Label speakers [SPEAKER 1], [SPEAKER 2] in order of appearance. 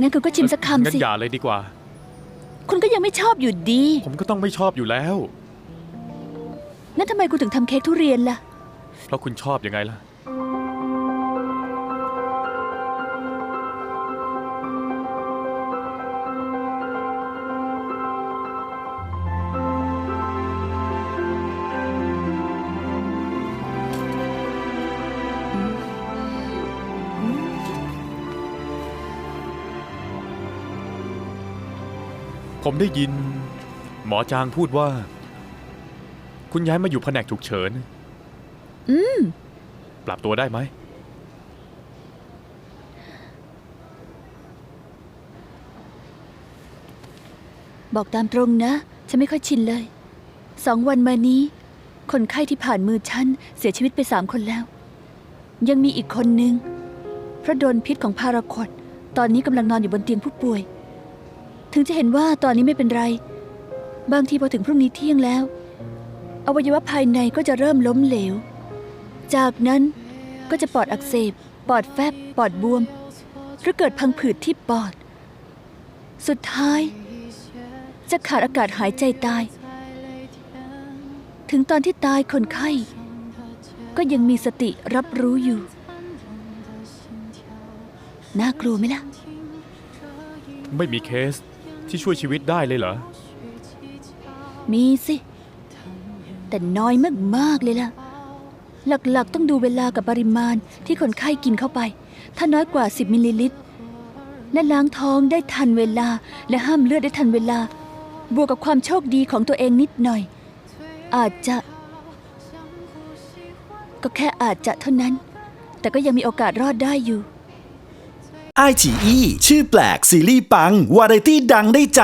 [SPEAKER 1] งั้นคุณก็ชิมสัก
[SPEAKER 2] งั้
[SPEAKER 1] คำ
[SPEAKER 2] น
[SPEAKER 1] สิ
[SPEAKER 2] อย่าเลยดีกว่า
[SPEAKER 1] คุณก็ยังไม่ชอบอยู่ดี
[SPEAKER 2] ผมก็ต้องไม่ชอบอยู่แล้ว
[SPEAKER 1] งั้นทำไมคุณถึงทำเค้กทุเรียนล่ะ
[SPEAKER 2] เพราะคุณชอบยังไงล่ะ ผมได้ยิน หมอจางพูดว่า คุณย้ายมาอยู่แผนกฉุกเฉิน
[SPEAKER 1] อืม
[SPEAKER 2] ปรับตัวได้ไหม
[SPEAKER 1] บอกตามตรงนะ ฉันไม่ค่อยชินเลย สองวันมานี้ คนไข้ที่ผ่านมือฉัน เสียชีวิตไปสามคนแล้ว ยังมีอีกคนนึงเพราะโดนพิษของพาราควดตอนนี้กำลังนอนอยู่บนเตียงผู้ป่วย ถึงจะเห็นว่าตอนนี้ไม่เป็นไร บางทีพอถึงพรุ่งนี้เที่ยงแล้ว อวัยวะภายในก็จะเริ่มล้มเหลว จากนั้นก็จะปอดอักเสบ ปอดแฟบ ปอดบวม หรือเกิดพังผืดที่ปอด สุดท้าย จะขาดอากาศหายใจตาย ถึงตอนที่ตายคนไข้ ก็ยังมีสติรับรู้อยู่ น่ากลัวไหมล่ะ
[SPEAKER 2] ไม่มีเคส ที่ช่วยชีวิตได้เลยเหรอ
[SPEAKER 1] มีสิ แต่น้อยมากๆเลยล่ะ หลักๆ ต้องดูเวลากับปริมาณที่คนไข้กินเข้าไป ถ้าน้อยกว่า 10 มิลลิลิตร และล้างท้องได้ทันเวลา และห้ามเลือดได้ทันเวลา บวกกับความโชคดีของตัวเองนิดหน่อย อาจจะ ก็แค่อาจจะเท่านั้น แต่ก็ยังมีโอกาสรอดได้อยู่
[SPEAKER 3] ไอจีอีชื่อแปลกซีรีส์ปัง วาไรตี้ดังได้ใจ